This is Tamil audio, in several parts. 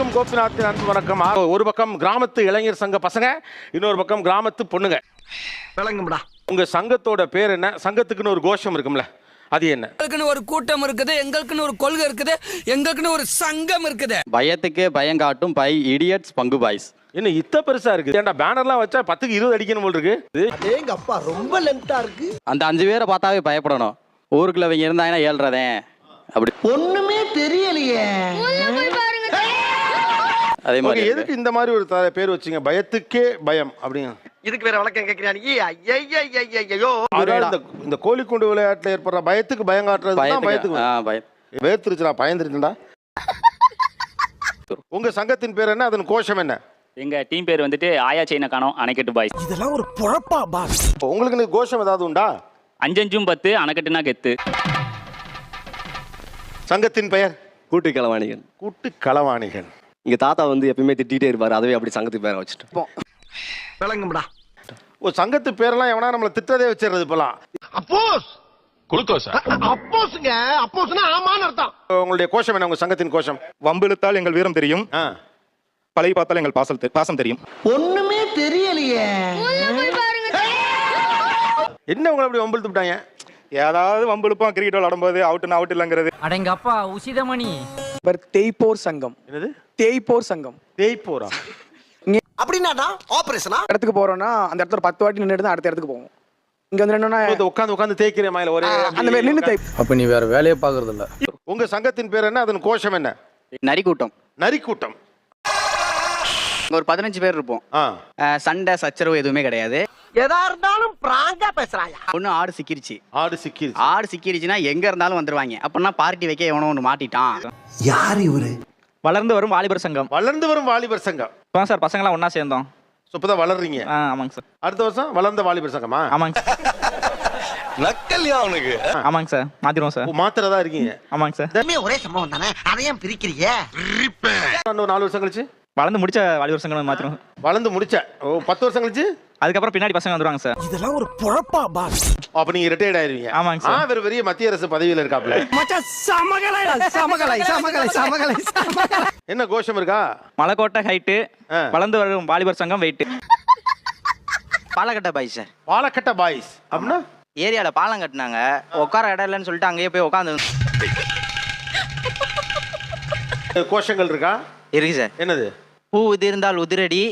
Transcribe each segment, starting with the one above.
அனைவருக்கும் கோபிநாத்தின் அன்பு வணக்கம். ஒரு பக்கம் கிராமத்து இளைஞர் சங்க பசங்க இன்னொரு பக்கம் கிராமத்து பொண்ணுங்க. விளங்கும்டா உங்க சங்கத்தோட பேர் என்ன? சங்கத்துக்குன்னு ஒரு கோஷம் இருக்கும்ல அது என்ன? எங்களுக்குன்னு ஒரு கூட்டம் இருக்குது எங்களுக்குன்னு ஒரு கொள்கை இருக்குது எங்களுக்குன்னு ஒரு சங்கம் இருக்குது. பயத்துக்கு பயங்காட்டும் பை இடியட்ஸ் பங்கு பாய்ஸ் என்ன இத்த பெருசா இருக்கு ஏன்டா பேனர்லாம் வச்சா பத்துக்கு இருபது அடிக்கணும் போல் இருக்கு. எங்க அப்பா ரொம்ப லென்த்தா இருக்கு. அந்த அஞ்சு பேரை பார்த்தாவே பயப்படணும். ஊருக்குள்ள இவங்க இருந்தாங்கன்னா ஏழ்றதேன். அப்படி. ஒண்ணுமே தெரியலையே. அதே மாதிரி எதுக்கு இந்த மாதிரி ஒரு த- பேர் வச்சீங்க? பயத்துக்கே பயம் அப்படிங்க. இதுக்கு வேற ஐயோ அதனால இந்த இந்த கோழிக்குண்டு விளையாட்டுல ஏற்படுற பயத்துக்கு பயம் காட்டுறது பயத்துக்கு பயத்துக்கு ஆ பய வேர்த்துருச்சுடா பயந்துருச்சுடா. உங்க சங்கத்தின் பேர் என்ன? அதன் கோஷம் என்ன? எங்க டீம் பேர் வந்துட்டு ஆயா சைனா காணோம் அணைக்கட்டு பாய்ஸ். இதெல்லாம் ஒரு பொழப்பா பாஸ் இப்போ உங்களுக்கு இந்த கோஷம் ஏதாவது உண்டா? அஞ்சஞ்சும் பத்து அணைக்கட்டுனா கெத்து. சங்கத்தின் பெயர்? கூட்டு களவாணிகள் கூட்டு களவாணிகள் இங்க தாத்தா வந்து எப்பயுமே திட்டிகிட்டே இருப்பாரு. அதவே அப்படி சங்கத்துக்கு பேரை வச்சுட்டோம் விளங்கும்டா ஓ சங்கத்து பேரெல்லாம் எவனா நம்மளை திட்டதே வச்சிடுறது இப்பெல்லாம் அப்போஸ். குளுக்கோஸா அப்போஸ்ங்க. அப்போஸ்னா ஆமான்னு அர்த்தம். உங்களுடைய கோஷம் என்ன? உங்க சங்கத்தின் கோஷம். வம்பிழுத்தால் எங்கள் வீரம் தெரியும். ஆ. பழகி பார்த்தால் எங்கள் பாசல் பாசம் தெரியும். ஒண்ணுமே தெரியலையே. என்ன உங்களை அப்படி வம்பிழுத்து விட்டாங்க? ஏதாவது வம்பிழுப்போம் கிரிக்கெட் விளாடும்போது அவுட்டுன்னு அவுட் இல்லைங்கிறது. அடங்கப்பா உசிதமணி. பேர் தேய்ப்போர் சங்கம். என்னது? தேய்ப்போர் சங்கம். தேய்ப்போரா? அப்படின்னாடா ஆபரேஷனா இடத்துக்கு போறோம்னா அந்த இடத்துல பத்து வாட்டி நின்றுட்டு தான் அடுத்த இடத்துக்கு போவோம். இங்க வந்து நின்னோன்னா உட்காந்து உட்காந்து தேய்க்கிறேன் மயில ஒரே அந்த மாதிரி நின்று தேய் அப்ப நீ வேற வேலையே பாக்குறது இல்ல. உங்க சங்கத்தின் பேர் என்ன? அதன் கோஷம் என்ன? நரி கூட்டம் நரிக்கூட்டம். இங்க ஒரு பதினஞ்சு பேர் இருப்போம். சண்டை சச்சரவு எதுவுமே கிடையாது. எதா இருந்தாலும் பிராங்கா பேசுறாயா ஒண்ணு ஆடு சிக்கிருச்சு. ஆடு சிக்கிருச்சு. ஆடு சிக்கிருச்சுன்னா எங்க இருந்தாலும் வந்துருவாங்க. அப்படின்னா பார்ட்டி வைக்க எவனோ ஒன்று மாட்டிட்டான். யார் இவரு? வளர்ந்து வரும் வாலிபர் சங்கம். வளர்ந்து வரும் வாலிபர் சங்கம். இப்போ சார் பசங்களாம் ஒண்ணா சேர்ந்தோம். ஸோ இப்பதான் வளர்றீங்க. ஆ ஆமாங்க சார். அடுத்த வருஷம் வளர்ந்த வாலிபர் சங்கமா? ஆமாங்க சார். நக்கல்யா அவனுக்கு. ஆமாங்க சார் மாத்திருவோம் சார். மாத்திரதா இருக்கீங்க. ஆமாங்க சார். ஒரே சம்பவம் தானே? அதையும் பிரிக்கிறீங்க இன்னும் நாலு வருஷம் கழிச்சு? வளர்ந்து முடிச்ச வாலிபர் சங்கம் மாத்திரம். வளர்ந்து முடிச்ச. ஓ பத்து வருஷம் கழிச்சு? அதுக்கப்புறம் பின்னாடி பசங்க வந்துருவாங்க சார். இதெல்லாம் ஒரு பொழப்பா பாஸ் அப்ப நீங்க ரிட்டையர்ட் ஆயிருவீங்க. ஆமாங்க சார். ஆ, இவர் பெரிய மத்திய அரசு பதவியில இருக்காப்ல. சமகலை சமகலை சமகலை சமகலை என்ன கோஷம் இருக்கா? மலைக்கோட்டை ஹைட்டு. வளர்ந்து வரும் வாலிபர் சங்கம் வெயிட்டு பாலக்கட்டை பாய் சார். பாலக்கட்ட பாய்ஸ் அப்படின்னா? ஏரியாவில் பாலம் கட்டினாங்க. உட்கார இடம் இல்லைன்னு சொல்லிட்டு அங்கேயே போய் உட்காந்து கோஷங்கள் இருக்கா? இருக்கு சார். என்னது? பூ உதிர்ந்தால் உதிரடி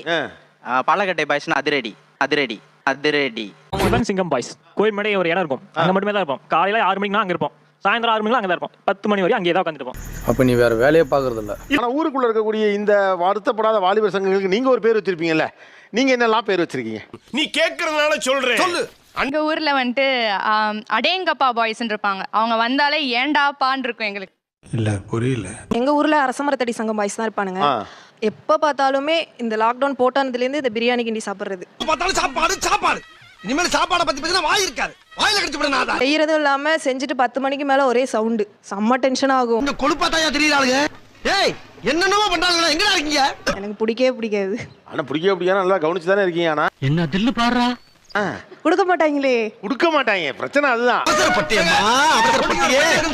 பாலக்கட்டை பாய்ஸ்னா அதிரடி அதிரடி அதிரடி. சிவன் சிங்கம் பாய்ஸ். கோயில் முன்னாடி ஒரு இடம் இருக்கும். அங்க மட்டுமே தான் இருப்போம். காலையில ஆறு மணிக்கு அங்க இருப்போம். சாயந்தரம் ஆறு மணிக்கு அங்க தான் இருப்போம். பத்து மணி வரையும் அங்கேயே தான் உட்காந்துருப்போம் அப்ப நீ வேற வேலையே பாக்குறது இல்ல ஆனா ஊருக்குள்ள இருக்கக்கூடிய இந்த வருத்தப்படாத வாலிபர் சங்கங்களுக்கு நீங்க ஒரு பேர் வச்சிருப்பீங்கல்ல? நீங்க என்னெல்லாம் பேர் வச்சிருக்கீங்க? நீ கேட்கறதுனால சொல்றேன். சொல்லு. எங்க ஊர்ல வந்துட்டு அடேங்கப்பா பாய்ஸ் இருப்பாங்க. அவங்க வந்தாலே ஏண்டாப்பான்னு இருக்கும் எங்களுக்கு. இல்ல புரியல. எங்க ஊர்ல அரசமரத்தடி சங்கம் பாய்ஸ் தான் இருப்பானுங்க. ஆ. எப்ப பார்த்தாலுமே இந்த லாக்டவுன் போட்டானதுல இருந்து இந்த பிரியாணி கிண்டி சாப்பிடுறது. பார்த்தாலும் சாப்பாடு சாப்பாடு. இனிமேல் சாப்பாடை பத்தி பேசினா வாய் இருக்காது. வாயில கடிச்சு விட செய்யறதும் இல்லாம செஞ்சுட்டு பத்து மணிக்கு மேல ஒரே சவுண்டு. செம்ம டென்ஷன் ஆகும். இந்த கொழுப்பா தாயா தெரியலாளுங்க ஏய் என்னென்னமோ பண்றாங்களா எங்கடா இருக்கீங்க? எனக்கு பிடிக்கவே பிடிக்காது. ஆனா பிடிக்க பிடிக்காம நல்லா கவனிச்சு தானே இருக்கீங்க ஆனா? என்ன தில்லு பாடுறா? கொடுக்க மாட்டாங்களே. கொடுக்க மாட்டாங்க. பிரச்சனை அதுதான். அவசரப்பட்டியே?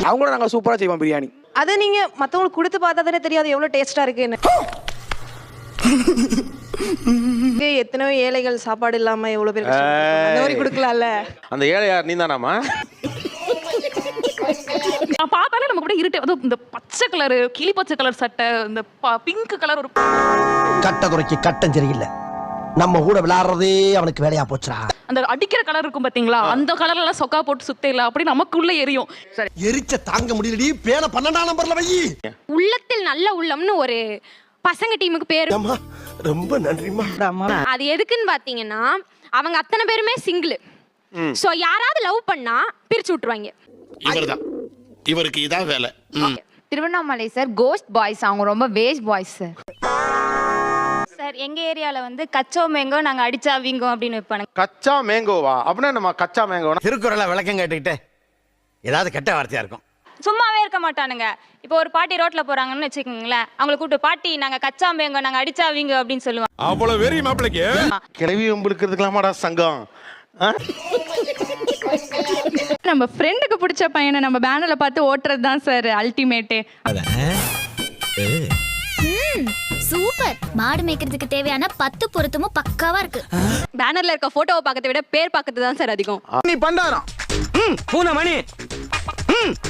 அவங்களோட நாங்க சூப்பரா செய்வோம் பிரியாணி. அதை நீங்க மத்தவங்களுக்கு கொடுத்து பார்த்தா தானே தெரியாது எவ்வளவு டேஸ்டா இருக்குன்னு. இங்க எத்தனையோ ஏழைகள் சாப்பாடு இல்லாம எவ்வளவு பேர். அந்த மாதிரி கொடுக்கலாம்ல. அந்த ஏழை யார் நீ தானாமா நான் பார்த்தாலே நமக்கு கூட இருட்டு. அதுவும் இந்த பச்சை கலர் கிளி பச்சை கலர் சட்டை இந்த பிங்க் கலர் ஒரு கட்ட குறைக்கு கட்டம் சரியில்லை. நம்ம கூட விளையாடுறதே அவனுக்கு வேலையா போச்சுடா. அந்த அடிக்கிற கலர் இருக்கும் பாத்தீங்களா? அந்த கலர்ல எல்லாம் சொக்கா போட்டு சுத்தையில அப்படி நமக்குள்ள எரியும். எரிச்ச தாங்க முடியலடி. பேன பன்னெண்டாம் நம்பர்ல வை. உள்ளத்தில் நல்ல உள்ளம்னு ஒரு பசங்க டீமுக்கு பேரு. அம்மா ரொம்ப நன்றிம்மா. அது எதுக்குன்னு பாத்தீங்கன்னா அவங்க அத்தனை பேருமே சிங்கிள் சோ யாராவது லவ் பண்ணா பிரிச்சு விட்டுருவாங்க. இவர்தான். இவருக்கு இதான் வேலை. திருவண்ணாமலை சார் கோஸ்ட் பாய்ஸ் அவங்க ரொம்ப வேஸ்ட் பாய்ஸ் சார் சார் எங்க ஏரியால வந்து கச்சோ மேங்கோ நாங்க அடிச்சா வீங்கோ அப்படின்னு வைப்பாங்க கச்சா மேங்கோவா? அப்படின்னா நம்ம கச்சா மேங்கோனா? திருக்குறளை விளக்கம் கேட்டுக்கிட்டே ஏதாவது கெட்ட வார்த்தையா இருக்கும். சும்மாவே இருக்க மாட்டானுங்க. இப்போ ஒரு பாட்டி ரோட்ல போறாங்கன்னு வச்சுக்கோங்களேன். அவங்களை கூப்பிட்டு பாட்டி நாங்க கச்சா மேங்கோ நாங்க அடிச்சா வீங்கோ அப்படின்னு சொல்லுவாங்க. அவ்வளவு வெறி மாப்பிளைக்கு. கிளவி வம்பிழுக்கிறதுக்கலாமாடா சங்கம். ஆ? நம்ம ஃப்ரெண்டுக்கு பிடிச்ச பையனை நம்ம பேனர்ல பார்த்து ஓட்டுறது தான் சார் அல்டிமேட்டு சூப்பர் மாடு மேய்க்கிறதுக்கு தேவையான பத்து பொருத்தமும் பக்காவா இருக்கு. பேனர்ல இருக்க போட்டோவை பார்க்கறத விட பேர் பார்க்கறது தான் சார் அதிகம். நீ பண்டாரம். பூனமணி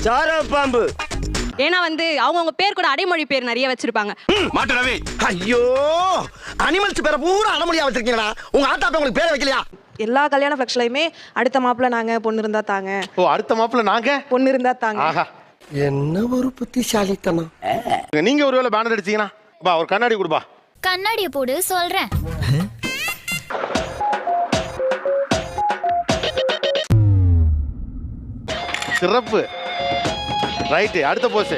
சார பாம்பு ஏன்னா வந்து அவங்கவுங்க பேர் கூட அடைமொழி பேர் நிறைய வச்சிருப்பாங்க. ஐயோ அனிமல்ஸ் பேர பூரா அடமொழியா வச்சிருக்கீங்களா உங்க ஆத்தா அப்பா உங்களுக்கு பேரை வைக்கலையா? எல்லா கல்யாண ஃபங்க்ஷன்லையுமே அடுத்த மாப்பிள்ள நாங்க பொண்ணு இருந்தா தாங்க. ஓ அடுத்த மாப்பிள்ள நாங்க? பொண்ணு இருந்தா தாங்க. ஆஹா. என்ன ஒரு புத்திசாலித்தனம். நீங்க ஒருவேளை பேனர் அடிச்சீங்கன்னா? பா ஒரு கண்ணாடி கொடுப்பா கண்ணாடிய போடு சொல்றேன். சிறப்பு. ரைட்டு அடுத்த போஸ்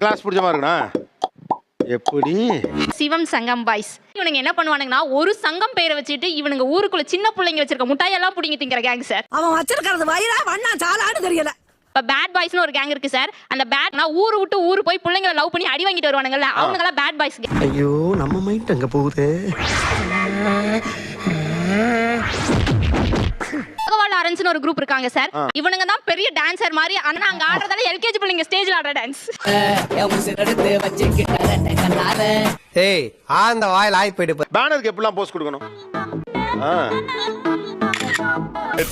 கிளாஸ் பிடிச்ச மாதிரி இருக்குண்ணா எப்படி? சிவம் சங்கம் பாய்ஸ். இவனுங்க என்ன பண்ணுவானுங்கன்னா ஒரு சங்கம் பேரை வச்சுட்டு இவனுங்க ஊருக்குள்ள சின்ன பிள்ளைங்க வச்சிருக்க முட்டாயெல்லாம் புடிங்கி திங்கிற கேங் சார் அவன் வச்சிருக்கிறது வயிறா வண்ணா சாலான்னு தெரியல. இப்ப பேட் பாய்ஸ்னு ஒரு கேங் இருக்கு சார் அந்த பேட்னா ஊரு விட்டு ஊரு போய் பிள்ளைங்களை லவ் பண்ணி அடி வாங்கிட்டு வருவானுங்கல்ல அவங்க எல்லாம் பேட் பாய்ஸ் ஐயோ நம்ம மைண்ட் அங்க போகுது. பகவான் லாரன்ஸ்னு ஒரு குரூப் இருக்காங்க சார். இவனுங்க தான் பெரிய டான்சர் மாதிரி ஆனா அங்க ஆடுறதால எல்கேஜி பிள்ளைங்க ஸ்டேஜ்ல ஆடுற டான்ஸ் ஏய் ஆந்த வாயில் ஆய் போயிட்டு பேனருக்கு எப்படிலாம் போஸ்ட் கொடுக்கணும்?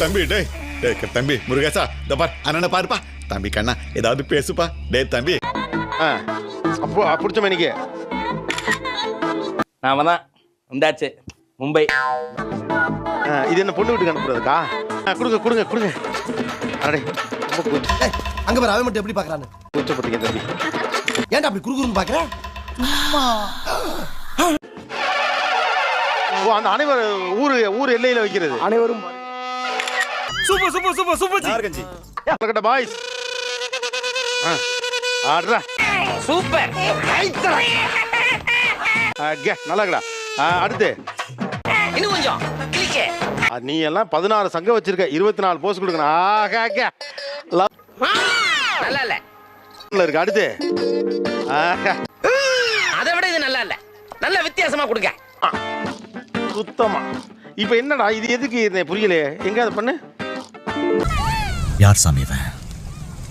தம்பி டேய் டேய் தம்பி முருகேசா இந்த பார் அண்ணனை பாருப்பா. தம்பி கண்ணா ஏதாவது பேசுப்பா. டேய் தம்பி. ஆ. அப்போ பிடிச்ச மணிக்கு? நாம தான் வந்தாச்சு. மும்பை. இது என்ன பொண்ணு வீட்டுக்கு அனுப்புறதுக்கா? கொடுங்க கொடுங்க கொடுங்க. அடே ரொம்ப அங்க பாரு அவன் மட்டும் எப்படி பாக்குறான்னு கூச்சப்பட்டீங்க தம்பி. ஏன்டா அப்படி குறுகுறுன்னு பாக்குற ஓ அந்த அனைவர் ஊர் ஊர் எல்லையில வைக்கிறது. அனைவரும் சூப்பர் சூப்பர் சூப்பர் சூப்பர். கட்ட பாய்ஸ் ஆடுறா. சூப்பர். அக்கே நல்லா இருக்கடா. அடுத்து. இன்னும் கொஞ்சம். கிளிக்கே. ஆ, நீ எல்லாம் பதினாறு சங்கம் வச்சிருக்க. இருபத்தி நாலு போஸ்ட் கொடுக்கணும் ஆகா நல்லா இல்ல. இருக்கு. அடுத்து. ஆஹா அதை விட இது நல்லா இல்ல. நல்ல வித்தியாசமா கொடுங்க. சுத்தமா. இப்ப என்னடா இது எதுக்கு இது? புரியலையே. எங்க அதை பண்ணு. யார் சாமி இவன்?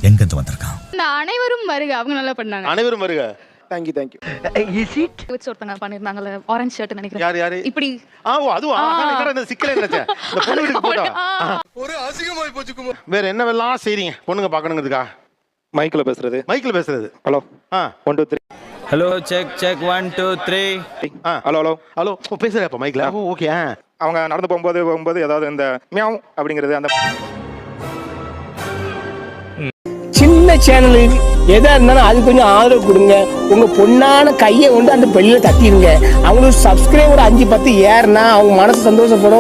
எங்க இருந்து வந்திருக்கான்? இந்த அனைவரும் வருக. அவங்க நல்லா பண்ணாங்க. அனைவரும் வருக. தேங்க்யூ தேங்க்யூ வச்சு ஒருத்தங்க பண்ணிருந்தாங்கல்ல ஆரஞ்சு ஷர்ட் நினைக்கிறேன். யார் யாரு? இப்படி. ஆ ஓ அதுவா? அதான் என்னடா இந்த சிக்கலே நினைச்சேன்? இந்த பொண்ணு வீட்டுக்கு போட்டா? ஒரு அசிங்கமாய் போச்சு குமார் வேற என்னவெல்லாம் செய்றீங்க? பொண்ணுங்க பார்க்கணுங்கிறதுக்கா? மைக்கில் பேசுறது. மைக்கில் பேசுறது. Hello ah. One two three hello check check one two three ah. Hello hello hello ஓ பேசுறப்ப மைக்கில் ஓ ஓகே அவங்க நடந்து போகும்போது போகும்போது ஏதாவது இந்த மியாவ் அப்படிங்கிறது அந்த சின்ன சேனலுக்கு எதா இருந்தாலும் அது கொஞ்சம் ஆதரவு கொடுங்க. உங்க பொண்ணான கையை கொண்டு அந்த பெல்லில தட்டிடுங்க அவங்களுக்கு சப்ஸ்கிரைபர் அஞ்சு பத்து ஏறுனா அவங்க மனசு சந்தோஷப்படும்.